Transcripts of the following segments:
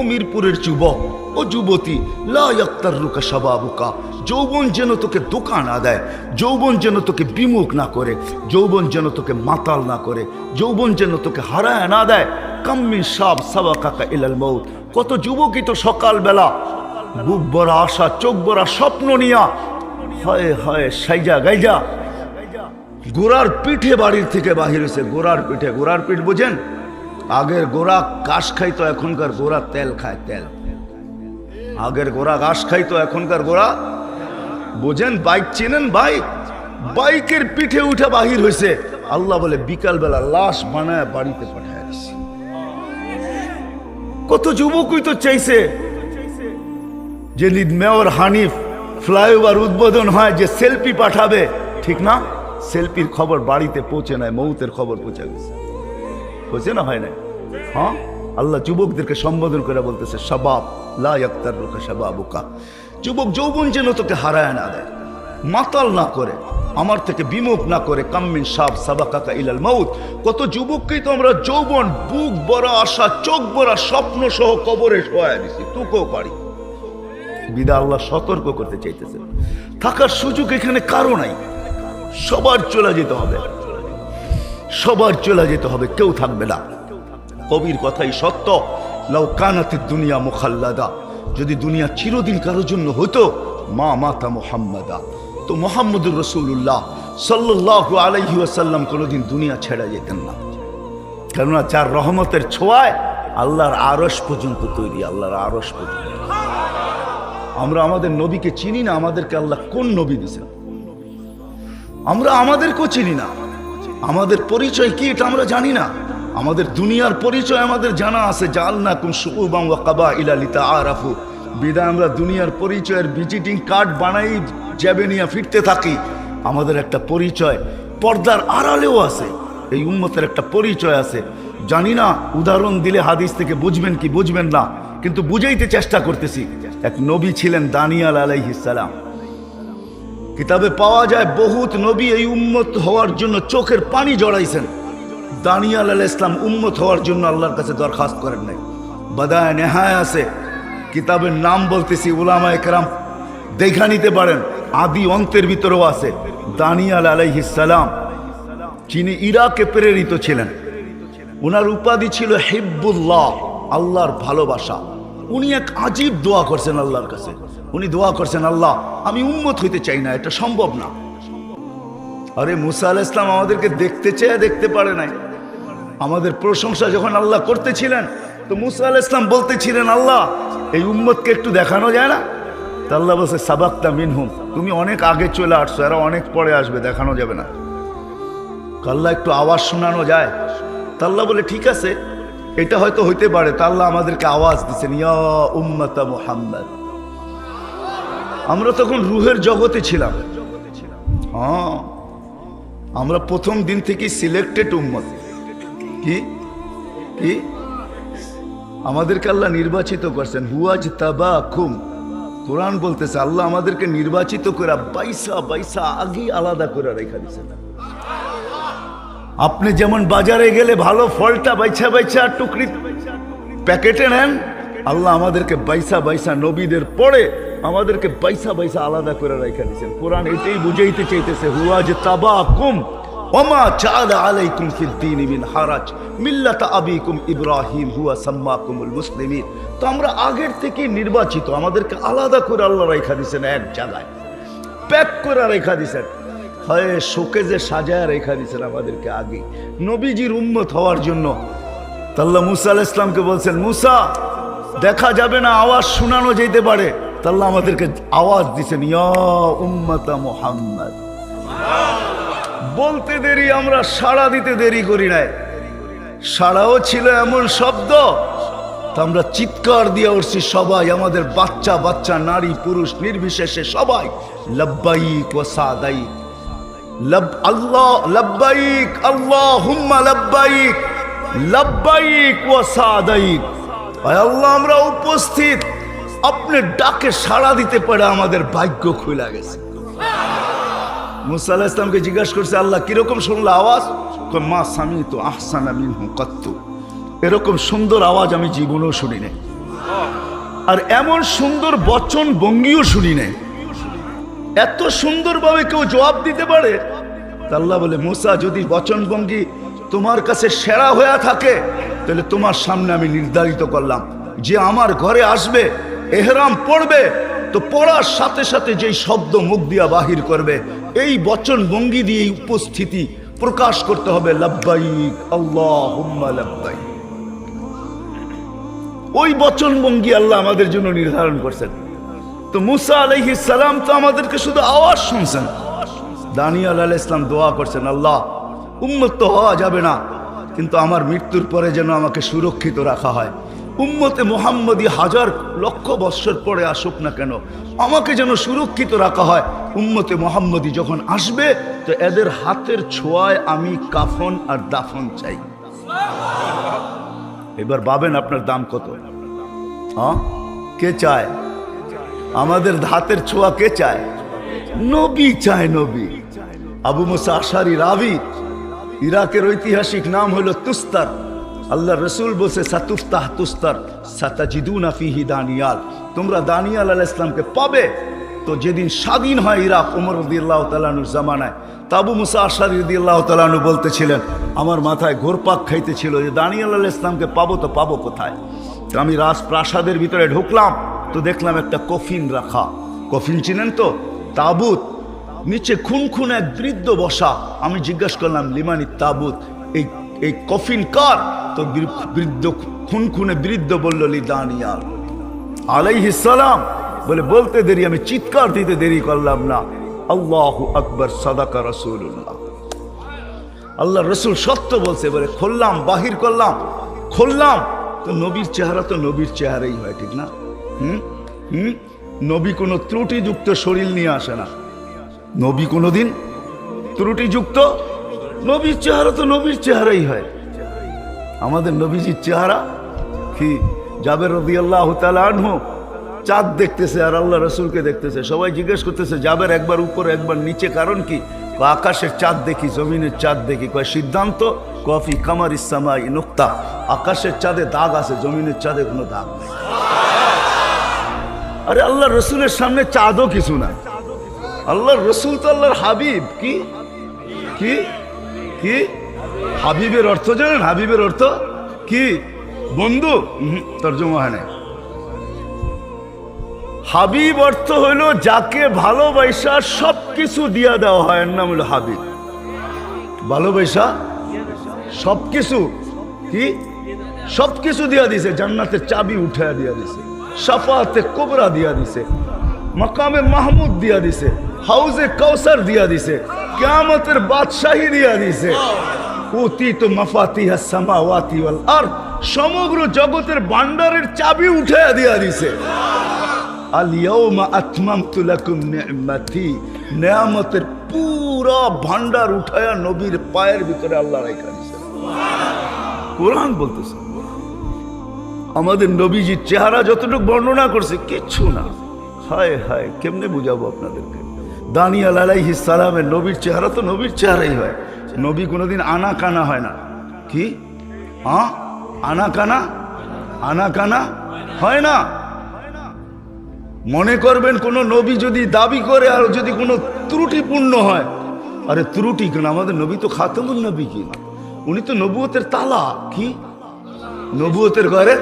ও মিরপুরের যুবক ও যুবতী লাক্তার রুকা সবাবুকা যৌবন যেন তোকে দোকান না দেয়, যৌবন যেন তোকে বিমুখ না করে, যৌবন যেন তোকে মাতাল না করে, যৌবন যেন তোকে হারায় না দেয়। কাম্মিন সাব সাবা কাকা ইলাল মৌত। কত যুবকই তো সকালবেলা বুক বড়া আশা, চোখ বড়া স্বপ্ন নিয়া হয় হয় সাইজা গাইজা। গোড়ার পিঠে বাড়ির থেকে বাহির হয়েছে গোড়ার পিঠে গোড়ার পিঠ বোঝেন? আগের গোড়া ঘাস খাইতো, এখনকার গোড়া তেল খায়, তেল। আগের গোড়া ঘাস খাইতো, এখনকার গোড়া বোঝেন, বাইক চেনেন বাইক বাইকের পিঠে উঠে বাহির হয়েছে আল্লাহ বলে, বিকালবেলা লাশ বানায় বাড়িতে পাঠায় কত যুবকই তো চাইছে যে মেয়র হানিফ ফ্লাইওভার উদ্বোধন হয়, যে সেলফি পাঠাবে। ঠিক না? সেলফির খবর বাড়িতে পৌঁছে নেয় মৌতের খবর পৌঁছে গেছে। পৌঁছে না হয় না হ্যাঁ? আল্লাহ যুবকদেরকে সম্বোধন করে বলতেছে সবাব লাক্তার রুকা সবাবুকা যুবক যৌবন যেন তোকে হারায় না দেয়, মাতাল না করে, আমার থেকে বিমুখ না করে, কাম্মিন সাব সাবাকাকা ইলাল মাউত। কত যুবককেই তো আমরা যৌবন, বুক বড়া আশা, চোখ বড়া স্বপ্ন সহ কবরে শোয়া দিছি, তোকেও পারি। বিদা আল্লাহ সতর্ক করতে চাইতেছে। থাকার সুযোগ এখানে কারও নাই, সবার চলে যেতে হবে। সবার চলে যেতে হবে, কেউ থাকবে না। কবির কথাই সত্য, লাউ কানাতের দুনিয়া মুখাল্লাদা। যদি দুনিয়া চিরদিন কারোর জন্য হতো মা মাতা মোহাম্মদা। তো মোহাম্মদুর রসুল্লাহ সাল্লাহ আলাইহি আসাল্লাম কোনোদিন দুনিয়া ছেড়ে যেতেন না। কেননা যার রহমতের ছোঁয়ায় আল্লাহর আরস পর্যন্ত তৈরি, আল্লাহর আরস পর্যন্ত। আমরা আমাদের নবীকে চিনি না, আমাদেরকে আল্লাহ কোন নবী দিয়েছেন? আমরা আমাদেরকেও চিনি না। আমাদের পরিচয় কি এটা আমরা জানি না। আমাদের দুনিয়ার পরিচয় আমাদের জানা আছে। জাল না কুম সুবাং কাবা ইলালিতা আরাফু বিদায় আমরা দুনিয়ার পরিচয়ের ভিজিটিং কার্ড বানাই যাবে নিয়ে ফিরতে থাকি। আমাদের একটা পরিচয় পর্দার আড়ালেও আছে। এই উন্মতের একটা পরিচয় আছে। জানি না, উদাহরণ দিলে হাদিস থেকে বুঝবেন কি বুঝবেন না, কিন্তু বুঝাইতে চেষ্টা করতেছি। এক নবী ছিলেন দানিয়াল আলাইহিসালাম কিতাবে পাওয়া যায় বহুত নবী এই উম্মত হওয়ার জন্য চোখের পানি জড়াইছেন। দানিয়াল আল ইসলাম উম্মত হওয়ার জন্য আল্লাহর কাছে দরখাস্ত করেন নাই। বাদায় নেহায় আছে। কিতাবের নাম বলতেছি উলামা একরাম দেখা নিতে পারেন। আদি অন্তের ভিতরেও আছে। দানিয়াল আলাইহিসালাম যিনি ইরাকে প্রেরিত ছিলেন। ওনার উপাধি ছিল হিব্বুল্লাহ, আল্লাহর ভালোবাসা। উনি এক আজীব দোয়া করছেন আল্লাহর কাছে। উনি দোয়া করছেন, আল্লাহ, আমি উন্মত হইতে চাই না, এটা সম্ভব না। আরে মুসা আল ইসলাম আমাদেরকে দেখতে চেয়ে, দেখতে পারে নাই। আমাদের প্রশংসা যখন আল্লাহ করতেছিলেন, তো মুসা আল ইসলাম বলতেছিলেন, আল্লাহ, এই উম্মতকে একটু দেখানো যায় না? তা আল্লাহ বলছে, সাবাক্তা মিনহুম, তুমি অনেক আগে চলে আসছো, এরা অনেক পরে আসবে, দেখানো যাবে না। আল্লাহ একটু আওয়াজ শোনানো যায়। তাল্লাহ বলে, ঠিক আছে, এটা হয়তো হইতে পারে। তাল্লাহ আমাদেরকে আওয়াজ দিচ্ছেন, ইয়া উম্মতা মুহাম্মদ। আমরা তখন রুহের জগতে ছিলাম। হ্যাঁ আমরা প্রথম দিন থেকে সিলেক্টেড উম্মত। কি? কি? আমাদেরকে আল্লাহ নির্বাচিত করছেন। হুয়াজ তাবা খুম কোরআন বলতেছে, আল্লাহ আমাদেরকে নির্বাচিত করে বাইসা বাইসা আগেই আলাদা করে রেখা দিয়েছেন। আপনি যেমন বাজারে গেলে ভালো ফলটা বাইছা বাইছা টুকরি প্যাকেটে নেন, আল্লাহ আমাদেরকে বাইসা বাইসা নবীদের পরে আমাদেরকে বাইসা বাইসা আলাদা করে রেখে দিয়েছেন। কোরআন এটাই বুঝাইতে চাইতেছে, হুয়া যে তাবা কুম ওমা চাল আলাইকুম ফিল দ্বীন হারাজ, মিল্লাত আবিকুম ইব্রাহিম, হুয়া সাম্মাকুমুল মুসলিমিন। তো আমরা আগের থেকে নির্বাচিত, আমাদেরকে আলাদা করে আল্লাহ রেখা দিয়েছেন এক জায়গায়। প্যাক করে রেখা দিয়েছেন। হয়, শোকেজে সাজায় রেখা দিয়েছেন আমাদেরকে আগে। নবীজির উন্মত হওয়ার জন্য তাল্লা মুসা আল ইসলামকে বলছেন, মুসা, দেখা যাবে না, আওয়াজ শোনানো যেতে পারে। তাল্লা আমাদেরকে আওয়াজ উম্মতা মোহাম্মদ। বলতে দেরি, আমরা সাড়া দিতে দেরি করি নাই। সাড়াও ছিল এমন শব্দ আমরা চিৎকার দিয়ে উঠছি, সবাই আমাদের বাচ্চা বাচ্চা, নারী, পুরুষ, নির্বিশেষে সবাই, লব্বাইক ও সাদাইক। আল্লাহ, লব্বাইক আল্লাহ হুম্মা লব্বাইক লব্বাইক ও সাদাইক। আল্লাহ, আমরা উপস্থিত। আপনি ডাকে সাড়া দিতে পারে আমাদের ভাগ্য খুলে গেছে। মুসা ইসলামকে জিজ্ঞাসা করছে, আল্লাহ, কীরকম শুনলো আওয়াজ? মা স্বামী তো আহসান মিনহু কত্তু। এরকম সুন্দর আওয়াজ আমি জীবনেও শুনি নাই। আর এমন সুন্দর বচন ভঙ্গিও শুনি নাই। এত সুন্দরভাবে কেউ জবাব দিতে পারে? আল্লাহ বলে, মুসা, যদি বচন ভঙ্গি তোমার কাছে সেরা হয়ে থাকে, তাহলে তোমার সামনে আমি নির্ধারিত করলাম। যে আমার ঘরে আসবে এহরাম পড়বে, তো পড়ার সাথে সাথে যেই শব্দ মুখ দিয়া বাহির করবে, এই বচন ভঙ্গি দিয়ে উপস্থিতি প্রকাশ করতে হবে আল্লাহ ওই বচন ভঙ্গি আল্লাহ আমাদের জন্য নির্ধারণ করছেন। তো মুসা আলহি সালাম তো আমাদেরকে শুধু আওয়াজ শুনছেন। দানিয়াল আল ইসলাম দোয়া করছেন, আল্লাহ, উম্মত তো হওয়া যাবে না, কিন্তু আমার মৃত্যুর পরে যেন আমাকে সুরক্ষিত রাখা হয়। উম্মতে মোহাম্মদী হাজার লক্ষ বৎসর পরে আসুক না কেন, আমাকে যেন সুরক্ষিত রাখা হয়। উম্মতে মোহাম্মদী যখন আসবে, তো এদের হাতের ছোঁয়ায় আমি কাফন আর দাফন চাই। এবার ভাবেন আপনার দাম কত? হ্যাঁ? কে চায়? আমাদের হাতের ছোঁয়া কে চায়? নবী চায় নবী। আবু মোসা আশারি রাবি। ইরাকের ঐতিহাসিক নাম হলো তুস্তার। আল্লাহ রসুল বলছে সাতুফতাহ তুস্তার, সাতাজিদুনা ফিহি দানিয়াল। তোমরা দানিয়াল আলাহ ইসলামকে পাবে। তো যেদিন স্বাধীন হয় ইরাক ওমর রদিয়াল্লাহ তালানুর জামানায়, তাবু মুসা আশারি রদিয়াল্লাহ তালানু বলতেছিলেন, আমার মাথায় ঘোরপাক খাইতেছিল যে দানিয়াল আলাহ ইসলামকে পাবো তো পাবো কোথায়? তো আমি রাজপ্রাসাদের ভিতরে ঢুকলাম, তো দেখলাম একটা কফিন রাখা। কফিন চিনেন তো? তাবুত, নিচে খুন খুন এক বৃদ্ধ বসা। আমি জিজ্ঞাসা করলাম, লিমানি তাবুত, এই এই কফিন কার? তো বৃদ্ধ খুন খুনে বৃদ্ধ বলল লি দানিয়াল আলাইহিস সালাম। বলে, বলতে দেরি, আমি চিৎকার দিতে দেরি করলাম না। আল্লাহ আকবর, সাদাকা রসুল্লাহ আল্লাহ রসুল সত্য বলছে, বলে, খুললাম, বাহির করলাম, খুললাম। তো নবীর চেহারা তো নবীর চেহারাই হয়, ঠিক না? হুম? হুম? নবী কোনো ত্রুটিযুক্ত শরীর নিয়ে আসে না। নবী কোনোদিন ত্রুটিযুক্ত নবীর চেহারা তো নবীর চেহারাই হয়। আমাদের নবীজির চেহারা কি? জাবের রবি আল্লাহ আনহু চাঁদ দেখতেছে আর আল্লাহ রসুলকে দেখতেছে। সবাই জিজ্ঞেস করতেছে, জাবের একবার উপরে, একবার নিচে কারণ কি? আকাশের চাঁদ দেখি, জমিনের চাঁদ দেখি। কয়, সিদ্ধান্ত? কফি কামার ইসামাই নোক্তা। আকাশের চাঁদে দাগ আছে, জমিনের চাঁদে কোনো দাগ নেই। আরে আল্লাহ রসুলের সামনে চাঁদও কিছু না আল্লাহ রসুল তো আল্লাহর হাবিব, কি? কি? কি? হাবিবের অর্থ, জানেন হাবিবের অর্থ কি? বন্ধু তর্জমা হয় হাবিব অর্থ হইল যাকে ভালোবাসা সব কিছু দিয়া দেওয়া হয়, এর নাম হলো হাবিব। ভালোবাসা সব কিছু কি? সব কিছু দিয়া দিছে জান্নাতের চাবি উঠায় দিয়া দিছে, সাফাতে কোবরা দিয়া দিছে, মাকামে মাহমুদ দিয়া দিছে, হাউজে কৌসার দিয়া দিছে কিয়ামতের বাদশাহী দিয়া দিছে। অতীত মাফাতিহা সামাওয়াতি ওয়াল আর সমগ্র জগতের ভান্ডারের চাবি উঠায়া দিয়া দিছে। আলিয়াউমা আতমামতু লাকুম নি'মাতি, নিয়ামতের পুরা ভান্ডার উঠায়া নবীর পায়ের ভিতরে আল্লাহ রাখা দিছে। কোরআন বলতেছে, আমাদের নবীজির চেহারা যতটুকু বর্ণনা করছে, কিচ্ছু না। হায় হায়, কেমনে বুঝাবো আপনাদেরকে? দানিয়াল আলাইহিস সালামের নবীর চেহারা তো নবীর চেহারাই হয়। নবী কোনোদিন আনা কানা হয় না। কি? আনা কানা আনা কানা হয় না। মনে করবেন কোন নবী যদি দাবি করে আর যদি কোনো ত্রুটিপূর্ণ হয়। আরে ত্রুটি কেন? আমাদের নবী তো খাতামুল নবী কি? উনি তো নবুয়তের তালা। কি? নবুয়তের ঘরে?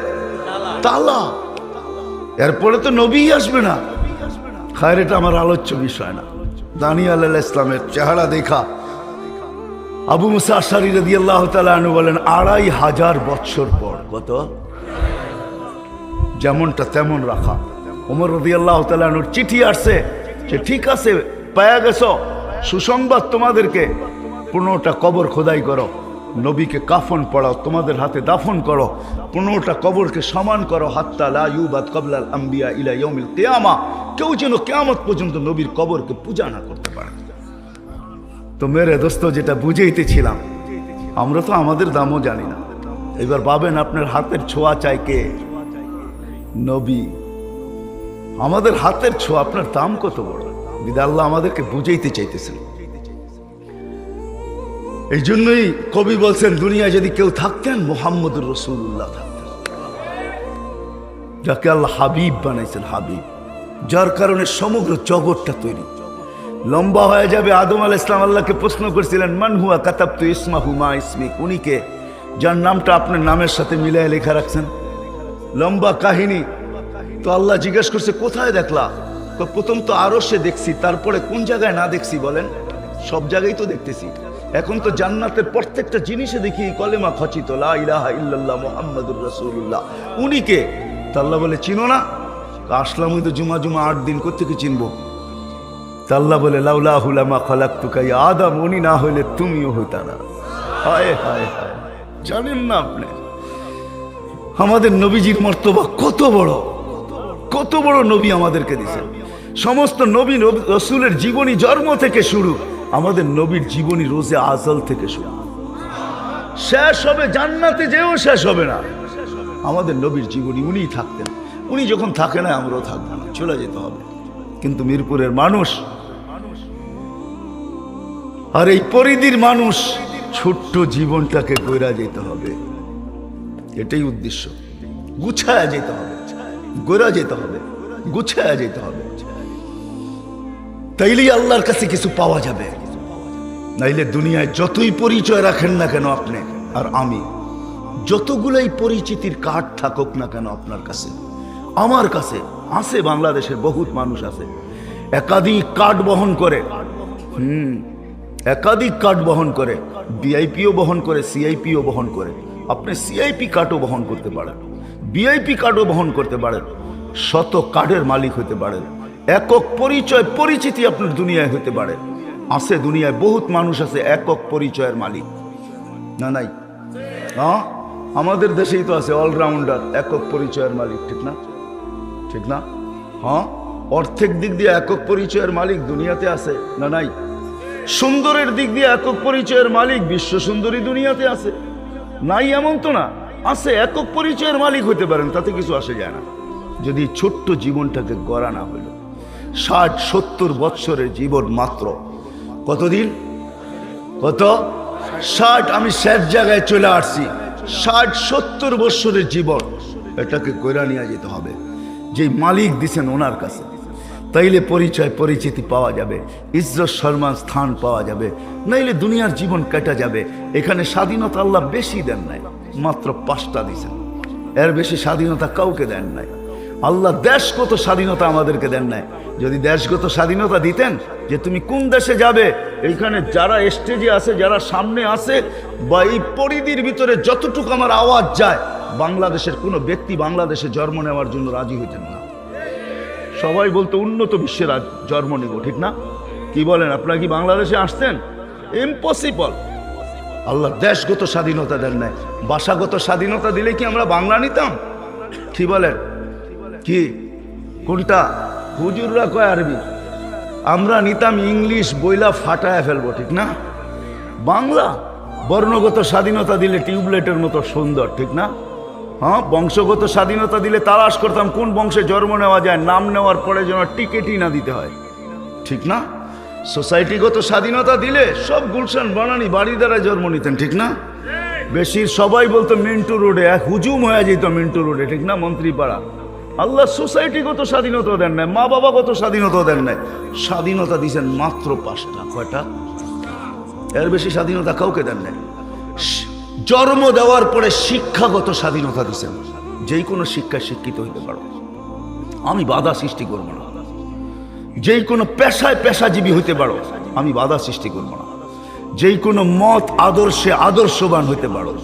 তালা। এরপরে তো নবী আসবে না। খায়ের, এটা আমার আলোচ্য বিষয় না। দানিয়াল আল্লাহ ইসলামের চেহারা দেখা। আবু মুসা আশারি রদি আল্লাহ তালু বলেন আড়াই হাজার বৎসর পর। কত? যেমনটা তেমন রাখা। ওমর রদি আল্লাহ তালুর চিঠি আসছে যে ঠিক আছে পায়া গেছ। সুসংবাদ তোমাদেরকে। পনেরোটা কবর খোদাই করো। নবীকে কাফন পড়াও, তোমাদের হাতে দাফন করো, পনেরোটা কবরকে সমান করো, হাত্তা লা ইউবাদ কবলাল আম্বিয়া ইলা ইয়মিল কেয়ামা। কেউ যেন কেয়ামত পর্যন্ত নবীর কবরকে পূজা না করতে পারে। তো মেরে দোস্ত, যেটা বুঝেইতেছিলাম, আমরা তো আমাদের দামও জানি না। এবার পাবেন আপনার হাতের ছোঁয়া চাই কে? নবী। আমাদের হাতের ছোঁয়া, আপনার দাম কত বড়? বিদা আল্লাহ আমাদেরকে বুঝাইতে চাইতেছেন। এই জন্যই কবি বলছেন, দুনিয়ায় যদি কেউ থাকতেন, মোহাম্মদুর রসুল্লাহ থাকতেন। যাকে আল্লাহ হাবিব বানাইছেন, হাবিব। যার কারণে সমগ্র জগৎটা তৈরি। লম্বা হয়ে যাবে আদম আল ইসলাম আল্লাহকে প্রশ্ন করেছিলেন, মান হুয়া কাতাব তু ইসমা হুমা ইসমিক উনিকে যার নামটা আপনার নামের সাথে মিলিয়ে লেখা রাখছেন। লম্বা কাহিনী। তো আল্লাহ জিজ্ঞেস করছে, কোথায় দেখলা? তো প্রথম তো আরও সে দেখছি, তারপরে কোন জায়গায় না দেখছি বলেন? সব জায়গায় তো দেখতেছি। এখন তো জান্নাতের প্রত্যেকটা জিনিসে দেখি কলেমা খচিত মুহাম্মাদুর রাসূলুল্লাহ। উনি কে? তা আল্লাহ বলে, চিনো না? আসলাম তো জুমা জুমা আট দিন কোথেকে চিনবো? তা আল্লাহ বলে লাউলা হুলামা খলাক তুকাই আদম উনি না হইলে তুমিও হইতা না। হায় হায় হায়। জানেন না আপনি? আমাদের নবীজির মর্তবা কত বড় কত বড় নবী আমাদেরকে দিয়েছেন। সমস্ত নবী- রসুলের জীবনী জন্ম থেকে শুরু আমাদের নবীর জীবনী রোজে আজল থেকে শুরু। শেষ হবে জান্নাতে যেও শেষ হবে না। আমাদের নবীর জীবনী উনিই থাকতেন। উনি যখন থাকে না, আমরাও থাকব না। চলে যেতে হবে। কিন্তু মিরপুরের মানুষ, আর এই পরিধির মানুষ, ছোট্ট জীবনটাকে গইরা যেতে হবে। এটাই উদ্দেশ্য। গুছায়া যেতে হবে। গোরা যেতে হবে। গুছায়া যেতে হবে। তাইলেই আল্লাহর কাছে কিছু পাওয়া যাবে। নাইলে দুনিয়ায় যতই পরিচয় রাখেন না কেন আপনি আর আমি, যতগুলোই পরিচিতির কার্ড থাকুক না কেন আপনার কাছে, আমার কাছে আছে, বাংলাদেশের বহুত মানুষ আছে। একাধিক কার্ড বহন করে, হুম, একাধিক কার্ড বহন করে বিআইপিও বহন করে, সিআইপিও বহন করে। আপনি সিআইপি কার্ডও বহন করতে পারেন বিআইপি কার্ডও বহন করতে পারেন, শত কার্ডের মালিক হতে পারেন। একক পরিচয়, পরিচিতি আপনার দুনিয়ায় হতে পারে। আছে দুনিয়ায় বহুত মানুষ আছে, একক পরিচয়ের মালিক। না, নাই? হ্যাঁ? আমাদের দেশেই তো আছে অলরাউন্ডার, একক পরিচয়ের মালিক, ঠিক না? ঠিক না? হ্যাঁ? অর্থের দিক দিয়ে একক পরিচয়ের মালিক দুনিয়াতে আছে, না, নাই? সুন্দরের দিক দিয়ে একক পরিচয়ের মালিক বিশ্ব সুন্দরী দুনিয়াতে আছে। নাই এমন তো না। আছে একক পরিচয়ের মালিক হতে পারেন, তাতে কিছু আসে যায় না। যদি ছোট্ট জীবনটাকে গড়া না হইল ষাট, সত্তর বৎসরের জীবন মাত্র। কতদিন? কত? ষাট, আমি শেষ জায়গায় চলে আসছি। ষাট, সত্তর বৎসরের জীবন। এটাকে কইরা নিয়ে যেতে হবে। যে মালিক দিছেন ওনার কাছে। তাইলে পরিচয়, পরিচিতি পাওয়া যাবে। ইজ্জত, সম্মান, স্থান পাওয়া যাবে। নাইলে দুনিয়ার জীবন কেটে যাবে। এখানে স্বাধীনতা আল্লাহ বেশি দেন নাই। মাত্র পাঁচটা দিছেন। এর বেশি স্বাধীনতা কাউকে দেন নাই। আল্লাহ দেশগত স্বাধীনতা আমাদেরকে দেন নাই। যদি দেশগত স্বাধীনতা দিতেন যে তুমি কোন দেশে যাবে, এইখানে যারা স্টেজে আছে, যারা সামনে আছে, বা এই পরিধির ভিতরে যতটুকু আমার আওয়াজ যায়, বাংলাদেশের কোনো ব্যক্তি বাংলাদেশে জন্ম নেওয়ার জন্য রাজি হইতেন না। সবাই বলতো উন্নত বিশ্বের জন্ম নিব, ঠিক না? কি বলেন, আপনারা কি বাংলাদেশে আসতেন ইম্পসিবল আল্লাহ দেশগত স্বাধীনতা দেন নাই। ভাষাগত স্বাধীনতা দিলে কি আমরা বাংলা নিতাম? কি বলেন? কি? কোনটা? হুজুররা কয় আরবি? আমরা নিতাম ইংলিশ বইলা ফাটায় ফেলব, ঠিক না? বাংলা? বর্ণগত স্বাধীনতা দিলে টিউবলাইটের মতো সুন্দর, ঠিক না? হ্যাঁ বংশগত স্বাধীনতা দিলে তালাশ করতাম কোন বংশে জন্ম নেওয়া যায়, নাম নেওয়ার পরে যেন টিকিটই না দিতে হয়, ঠিক না? সোসাইটিগত স্বাধীনতা দিলে সব গুলশান বানানি বাড়ি দ্বারা জন্ম নিতেন, ঠিক না? বেশি সবাই বলতো মিন্টু রোডে হুজুম হয়ে যেত মিন্টু রোডে, ঠিক না, মন্ত্রীপাড়া? আল্লাহ সোসাইটিগত স্বাধীনতা দেন নাই, মা বাবাগত স্বাধীনতা দেন নাই। স্বাধীনতা দিয়েছেন মাত্র পাঁচটা, কয়টা? এর বেশি স্বাধীনতা কাউকে দেন নাই। জন্ম দেওয়ার পরে শিক্ষাগত স্বাধীনতা দিছেন। যেই কোনো শিক্ষায় শিক্ষিত হইতে পারো। আমি বাধা সৃষ্টি করব না। যেই কোনো পেশায় পেশাজীবী হইতে পারো, আমি বাধা সৃষ্টি করব না। যেই কোনো মত আদর্শে আদর্শবান হইতে পারো,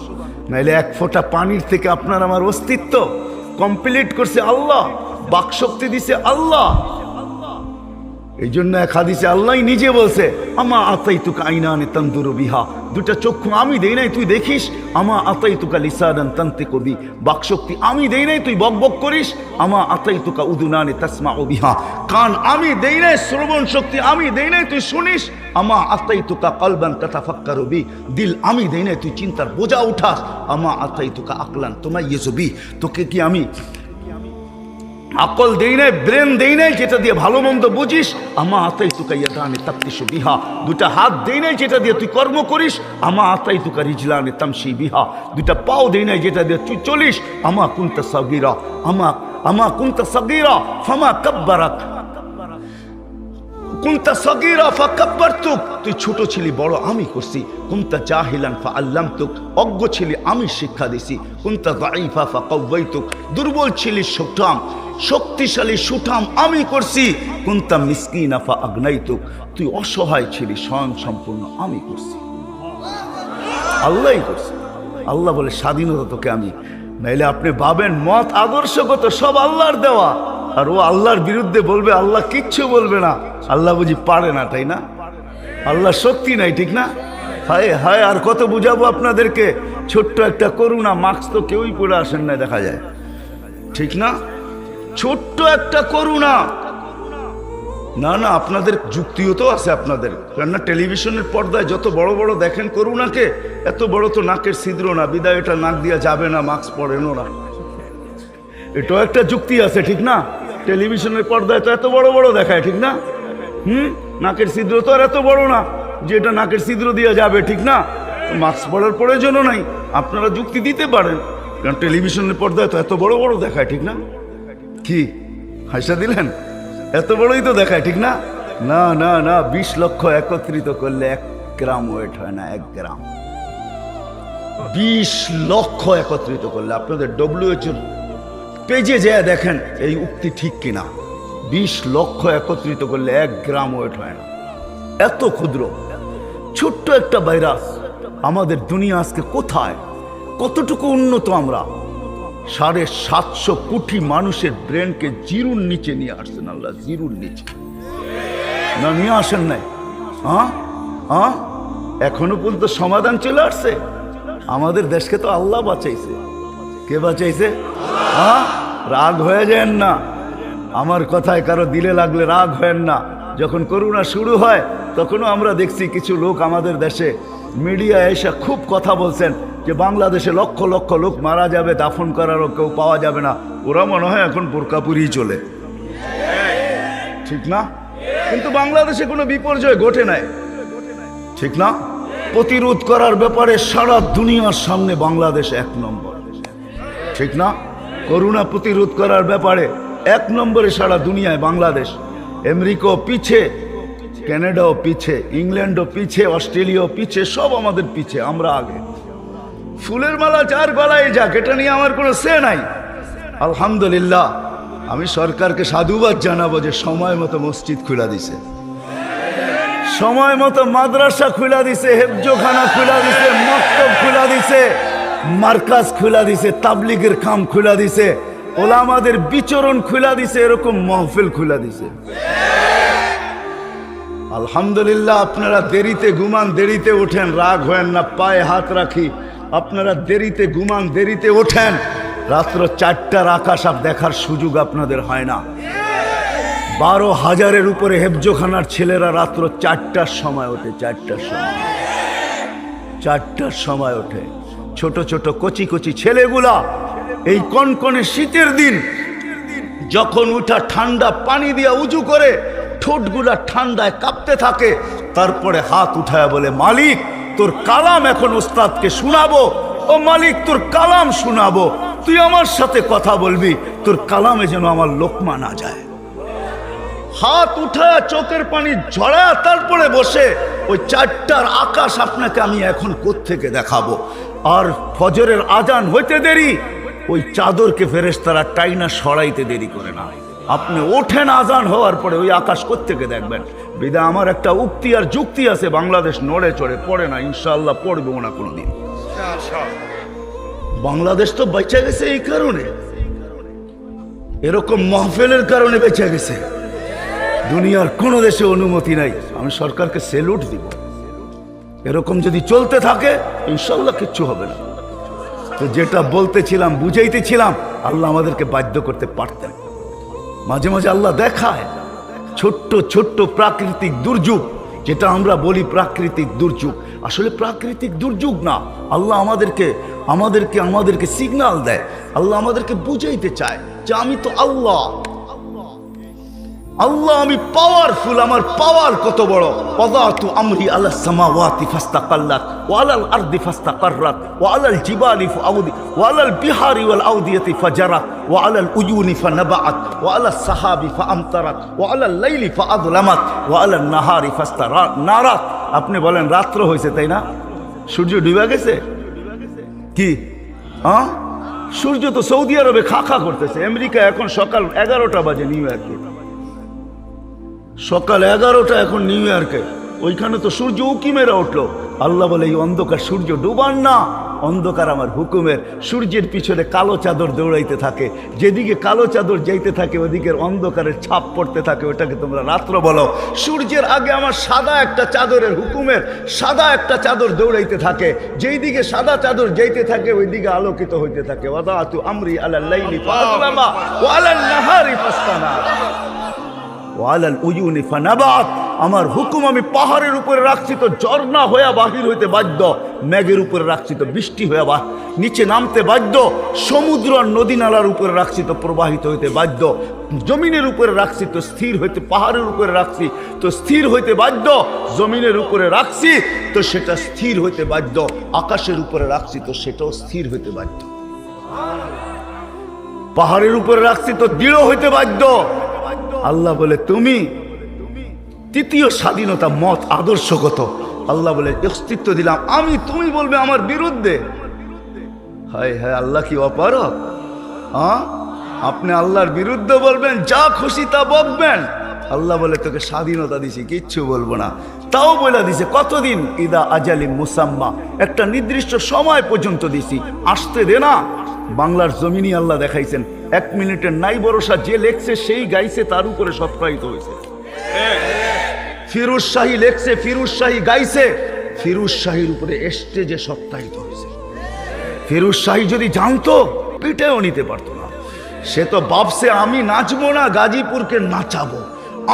নাইলে এক ফোঁটা পানির থেকে আপনার আমার অস্তিত্ব কমপ্লিট করছে আল্লাহ। বাকশক্তি দিছে আল্লাহ। এই জন্য এক হাদিসে আল্লাহ নিজে বলছে, আমা আতাই তুকা আইনানে তন্দুর বিহা। দুটা চক্ষু আমি দেই নাই, তুই দেখিস? আমা আতাই তুকা লিসাদান তান্তে কবি বাকশক্তি আমি দেই নাই, তুই বক বক করিস? আমা আতাই তুকা উদুনানে তাসমা ও বিহা। কান আমি দেই নাই, শ্রবণ শক্তি আমি দেই নাই, তুই শুনিস? আমা আতাই তুকা কলবান তাতাফাক্কার বি। দিল আমি দেই নাই, তুই চিন্তার বোঝা উঠাস। আমা আতাই তুকা আকলান তোমার ইয়েসবি তোকে কি আমি আকল দেই নাই, ব্রেন দেই নাই, যেটা দিয়ে ভালো মন্দ বুঝিস, আমা আতাই তুকা ইয়াদানে তাপ্তিস বিহা। দুটা হাত দেই নাই, যেটা দিয়ে তুই কর্ম করিস, আমা আতাই তুকা রিজলানে তামসি বিহা। দুটা পাও দেই নাই, যেটা দিয়ে তুই চলিস, আমা কুন্তা সাগিরা, আমা আমা কুন্ত সগীরা, ফামা কাব্বারাক। কুন্তা সগীরা, ফা কাব্বারতুক। তুই ছোট ছিলি, বড় আমি করছি। কুন্তা জাহিলান, ফা আল্লামতুক। অজ্ঞ ছিলি, আমি শিক্ষা দিছি। কুন্তা দাইফা ফা কওয়াইতুক। দুর্বল ছিলি, সুঠাম। শক্তিশালী সুঠাম আমি করছি। কুন্তা মিসকিনা ফা আগনাইতুক। তুই অসহায় ছিলি, স্বয়ং সম্পূর্ণ আমি করছি। আল্লাহই করছি। আল্লাহ বলে, স্বাধীনতা তোকে আমি। নাইলে আপনি ভাবেন, মত, আদর্শগত, সব আল্লাহর দেওয়া। আর ও আল্লাহর বিরুদ্ধে বলবে, আল্লাহ কিচ্ছু বলবে না। আল্লাহ বুঝি পারে না, তাই না? আল্লাহ শক্তি নাই, ঠিক না? হায় হায়, আর কত বুঝাবো আপনাদেরকে? ছোট্ট একটা করুণা, মাস্ক তো কেউই পরে আসেন না, দেখা যায়। ঠিক না? ছোট্ট একটা করুণা। না না, আপনাদের যুক্তিও তো আছে আপনাদের। কেননা টেলিভিশনের পর্দায় যত বড় বড় দেখেন করুণাকে, এত বড় তো নাকের ছিদ্র না বিদায় এটা নাক দিয়া যাবে না, মাস্ক পরেনও না। এটাও একটা যুক্তি আছে, ঠিক না? টেলিভিশনের পর্দায় তো এত বড় বড় দেখায়, ঠিক না? হুম? নাকের ছিদ্র তো আর এত বড় না, যে এটা নাকের ছিদ্র দিয়ে যাবে, ঠিক না? মাস্ক পরার প্রয়োজনও নাই, আপনারা যুক্তি দিতে পারেন। কারণ টেলিভিশনের পর্দায় তো এত বড় বড় দেখায়, ঠিক না? কি? হাসা দিলেন? এত বড়ই তো দেখায়, ঠিক না? না না না, বিশ লক্ষ একত্রিত করলে এক গ্রাম ওয়েট হয় না, এক গ্রাম। বিশ লক্ষ একত্রিত করলে আপনাদের ডব্লিউএচওর পেজে যায় দেখেন এই উক্তি ঠিক কিনা। বিশ লক্ষ একত্রিত করলে এক গ্রাম ওয়েট হয় না। এত ক্ষুদ্র। ছোট্ট একটা ভাইরাস আমাদের দুনিয়া আজকে কোথায়? কতটুকু উন্নত আমরা? সাড়ে সাতশো কোটি মানুষের ব্রেনকে জিরুর নিচে নিয়ে আসছেন আল্লাহ, জিরুর নিচে। না, নিয়ে আসেন নাই। হ্যাঁ? হ্যাঁ? এখনও পর্যন্ত সমাধান চলে আসছে। আমাদের দেশকে তো আল্লাহ বাঁচাইছে। কে বাঁচাইছে? হ্যাঁ? রাগ হয়ে যান না। আমার কথায় কারও দিলে লাগলে রাগ হয় না। যখন করোনা শুরু হয়, তখনও আমরা দেখছি কিছু লোক আমাদের দেশে মিডিয়া এসে খুব কথা বলছেন। যে বাংলাদেশে লক্ষ লক্ষ লোক মারা যাবে, দাফন করারও কেউ পাওয়া যাবে না। ওরা মনে হয় এখন বোরকাপুরি চলে। ঠিক না? কিন্তু বাংলাদেশে কোনো বিপর্যয় ঘটে নাই। ঠিক না? প্রতিরোধ করার ব্যাপারে সারা দুনিয়ার সামনে বাংলাদেশ এক নম্বর। ঠিক না? করোনা প্রতিরোধ করার ব্যাপারে এক নম্বরে সারা দুনিয়ায় বাংলাদেশ। আমেরিকাও পিছে, কানাডাও পিছে, ইংল্যান্ডও পিছে, অস্ট্রেলিয়াও পিছে, সব আমাদের পিছে, আমরা আগে। ফুলের মালা চার গলায় যাক, এটা নিয়ে আমার কোনো সে নাই। আলহামদুলিল্লাহ, আমি সরকারকে সাধুবাদ জানাব যে সময় মতো মসজিদ খুলে দিছে। সময় মতো মাদ্রাসা খুলা দিছে, হেফজোখানা খুলা দিছে, মক্তব খুলা দিছে, মার্কাজ খুলা দিছে, তাবলিগের কাম খুলা দিছে, ওলামাদের বিচরণ খুলা দিছে, এরকম মহফিল খুলা দিছে। আলহামদুলিল্লাহ, আপনারা দেরিতে ঘুমান, দেরিতে ওঠেন রাগ হয় না, পায়ে হাত রাখি। আপনারা দেরিতে ঘুমান, দেরিতে ওঠেন। রাত্র চারটার আকাশ আর দেখার সুযোগ আপনাদের হয় না। বারো হাজারের উপরে হেফজোখানার ছেলেরা রাত্র চারটার সময় ওঠে, চারটার সময়। চারটার সময় ওঠে। ছোট ছোট, কচি কচি ছেলেগুলা এই কনকনে শীতের দিন যখন উঠা ঠান্ডা পানি দিয়া উঁচু করে, ঠোঁটগুলা ঠান্ডায় কাঁপতে থাকে, তারপরে হাত উঠায় বলে, মালিক তোর কালাম এখন ওস্তাদকে শোনাবো ও মালিক, তোর কালাম শোনাবো। তুই আমার সাথে কথা বলবি, তোর কালামে যেন আমার লোকমা না যায়। হাত উঠায় চোখের পানি ঝরা তারপরে বসে ওই চারটার আকাশ আপনাকে আমি এখন কোত্থেকে দেখাবো। আর ফজরের আজান হইতে দেরি, ওই চাদরকে ফেরেশতারা টাইনা সরাইতে দেরি করে না। আপনি ওঠেন আজান হওয়ার পরে ওই আকাশ কোত্থেকে দেখবেন? বিদা আমার একটা উক্তি আর যুক্তি আছে বাংলাদেশ নড়ে চড়ে পড়ে না ইনশাল্লাহ পড়বেও না কোনোদিন। বাংলাদেশ তো বেঁচে গেছে এই কারণে। এরকম মহফেলের কারণে বেঁচে গেছে। দুনিয়ার কোনো দেশে অনুমতি নাই। আমি সরকারকে সেলুট দিব। এরকম যদি চলতে থাকে ইনশাল্লাহ কিচ্ছু হবে না। তো যেটা বলতেছিলাম বুঝাইতেছিলাম আল্লাহ আমাদেরকে বাধ্য করতে পারতেন। মাঝে মাঝে আল্লাহ দেখায়। ছোট্ট ছোট্ট প্রাকৃতিক দুর্যোগ, যেটা আমরা বলি প্রাকৃতিক দুর্যোগ। আসলে প্রাকৃতিক দুর্যোগ না, আল্লাহ আমাদেরকে আমাদেরকে আমাদেরকে সিগনাল দেয়। আল্লাহ আমাদেরকে বুঝাইতে চায় যে আমি তো আল্লাহ। আল্লাহ, আমি পাওয়ারফুল আমার পাওয়ার কত বড়। ওয়াদাতু আমরি আলা সামাওয়াতি ফাস্তাকাল্লাত ওয়া আলাল আরদি ফাস্তাকাররাত ওয়া আলাল জিবালি ফাউদি ওয়া আলাল বিহারি ওয়াল আউদিয়াতি ফাজারাত ওয়া আলাল উজুনি ফানাবাআত ওয়া আলাস সাহাবি ফাআমতারাত ওয়া আলাল লাইলি ফাআযলামাত ওয়া আলান নাহারি ফাস্তা ফাস্তারাত নারাত। আপনি বলেন, রাত্র হয়েছে, তাই না? সূর্য ডুবে গেছে? কি? হ্যাঁ সূর্য তো সৌদি আরবে খা খা করতেছে। আমেরিকা এখন সকাল এগারোটা বাজে, নিউ ইয়র্কে। সকাল এগারোটা এখন নিউ ইয়র্কে। ওইখানে তো সূর্য উকি মেরে উঠল। আল্লাহ বলে, এই অন্ধকার সূর্য ডুবান না। অন্ধকার আমার হুকুমের সূর্যের পিছনে কালো চাদর দৌড়াইতে থাকে। যেদিকে কালো চাদর যাইতে থাকে, ওদিকের অন্ধকারের ছাপ পড়তে থাকে। ওটাকে তোমরা রাত্র বলো। সূর্যের আগে আমার সাদা একটা চাদরের হুকুমের সাদা একটা চাদর দৌড়াইতে থাকে। যেই দিকে সাদা চাদর যাইতে থাকে ওই দিকে আলোকিত হইতে থাকে। ওদা তু আমরি আলাল্লাইলি ওয়ালাল উয়ুনি ফানাবাত। আমার হুকুম আমি পাহাড়ের উপরে রাখছি তো ঝর্ণা হয়ে বাহির হইতে বাধ্য, মেঘের উপরে রাখছি তো বৃষ্টি হইয়া বা, নিচে নামতে বাধ্য, সমুদ্র আর নদী নালার উপরে রাখছি তো প্রবাহিত হইতে বাধ্য, জমিনের উপরে রাখছি তো স্থির হইতে, পাহাড়ের উপরে রাখছি তো স্থির হইতে বাধ্য, জমিনের উপরে রাখছি তো সেটা স্থির হইতে বাধ্য, আকাশের উপরে রাখছি তো সেটাও স্থির হইতে বাধ্য। পাহাড়ের উপরে রাখছি তো দৃঢ় হইতে বাধ্য আল্লাহ বলে, তুমি তৃতীয় স্বাধীনতা মত আদর্শগত। আল্লাহ বলে অস্তিত্ব দিলাম আমি, তুমি বলবে আমার বিরুদ্ধে। হায় হায়, আল্লাহ কি অপারক হ্যাঁ আপনি আল্লাহর বিরুদ্ধে বলবেন, যা খুশি তা বকবেন। আল্লাহ বলে, তোকে স্বাধীনতা দিছি, কিচ্ছু বলব না। তাও বলে দিছে, কতদিন ইদা আজালি মুসাম্মা? একটা নির্দিষ্ট সময় পর্যন্ত দিছি, আসতে দে না। বাংলার জমিনই আল্লাহ দেখাইছেন। এক মিনিটের নাই ভরসা, যে লেখছে সেই গাইছে, তার উপরে সৎপ্রাহিত হয়েছে। ফিরুজ শাহী লেখছে, ফিরুজ শাহী গাইছে। ফিরুজ শাহীর উপরে যে সপ্তাহিত হয়েছে। ফিরুজ শাহী যদি জানতো পিঠেও নিতে পারতো না। সে তো ভাবছে, আমি নাচবো না, গাজীপুরকে নাচাবো।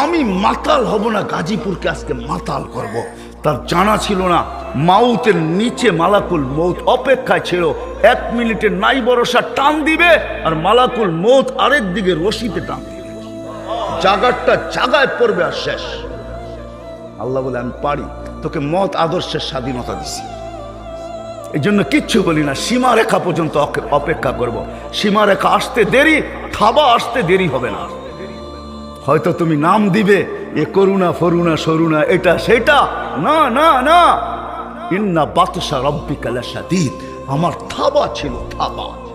আমি মাতাল হব না, গাজীপুরকে আজকে মাতাল করব। তার জানা ছিল না। মাউতের নিচে মালাকুল মৌত অপেক্ষায় ছিল। এক মিনিটে নাই ভরসা টান দিবে আর মালাকুল মৌত আরেক দিকে রশিতে টান দিবে। জাগারটা জাগায় পড়বে আর শেষ। আল্লাহ বলে, আমি পারি। তোকে মত আদর্শের স্বাধীনতা দিছি। এই জন্য কিচ্ছু বলি না। সীমারেখা পর্যন্ত অপেক্ষা করব। সীমারেখা আসতে দেরি, থাবা আসতে দেরি হবে না। হয়তো তুমি নাম দিবে, এ করুণা, ফরুণা, সরুণা, এটা সেটা? না না না। ইন্না বাতসা রব্বিকালা সাদিদ আমার থাবা ছিল থাবা।